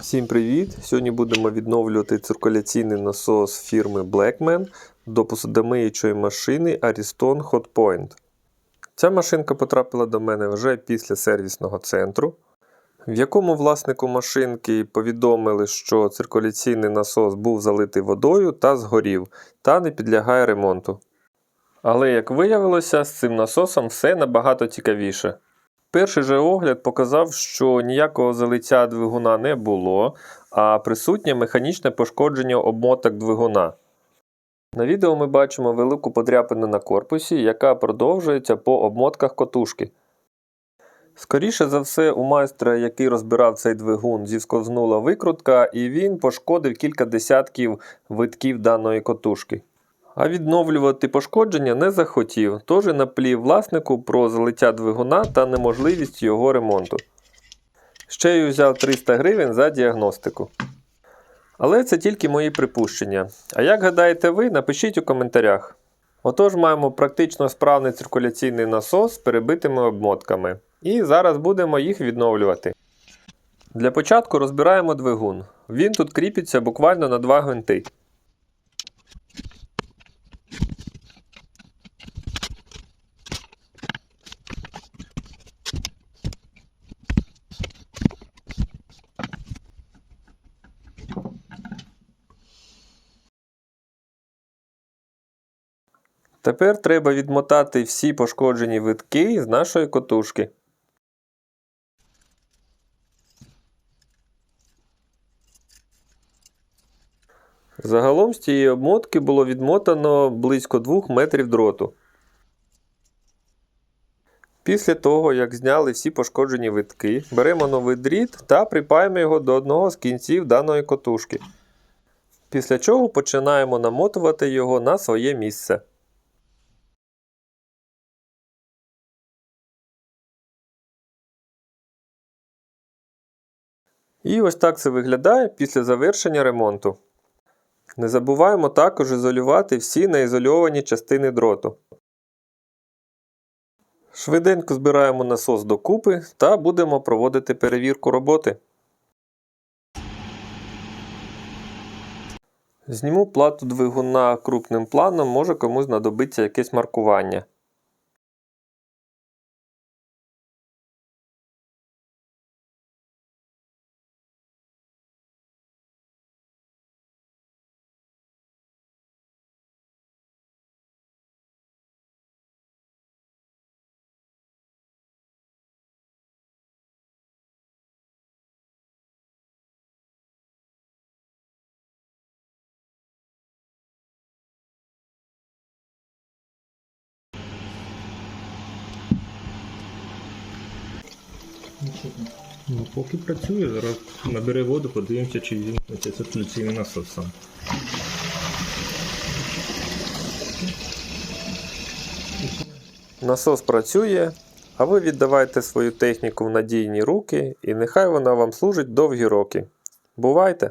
Всім привіт! Сьогодні будемо відновлювати циркуляційний насос фірми Blackman до посудомиючої машини Ariston Hotpoint. Ця машинка потрапила до мене вже після сервісного центру, в якому власнику машинки повідомили, що циркуляційний насос був залитий водою та згорів, та не підлягає ремонту. Але, як виявилося, з цим насосом все набагато цікавіше. Перший же огляд показав, що ніякого залиття двигуна не було, а присутнє механічне пошкодження обмоток двигуна. На відео ми бачимо велику подряпину на корпусі, яка продовжується по обмотках котушки. Скоріше за все, у майстра, який розбирав цей двигун, зісковзнула викрутка, і він пошкодив кілька десятків витків даної котушки. А відновлювати пошкодження не захотів, тож і наплів власнику про залиття двигуна та неможливість його ремонту. Ще й взяв 300 гривень за діагностику. Але це тільки мої припущення. А як гадаєте ви, напишіть у коментарях. Отож, маємо практично справний циркуляційний насос з перебитими обмотками. І зараз будемо їх відновлювати. Для початку розбираємо двигун. Він тут кріпиться буквально на два гвинти. Тепер треба відмотати всі пошкоджені витки з нашої котушки. Загалом з цієї обмотки було відмотано близько 2 метрів дроту. Після того, як зняли всі пошкоджені витки, беремо новий дріт та припаємо його до одного з кінців даної котушки. Після чого починаємо намотувати його на своє місце. І ось так це виглядає після завершення ремонту. Не забуваємо також ізолювати всі неізольовані частини дроту. Швиденько збираємо насос докупи та будемо проводити перевірку роботи. Зніму плату двигуна крупним планом, може комусь знадобиться якесь маркування. Ну, поки працює, зараз набере воду, подивимося, чи вімкнеться циркуляційний насос сам. Насос працює, а ви віддавайте свою техніку в надійні руки, і нехай вона вам служить довгі роки. Бувайте!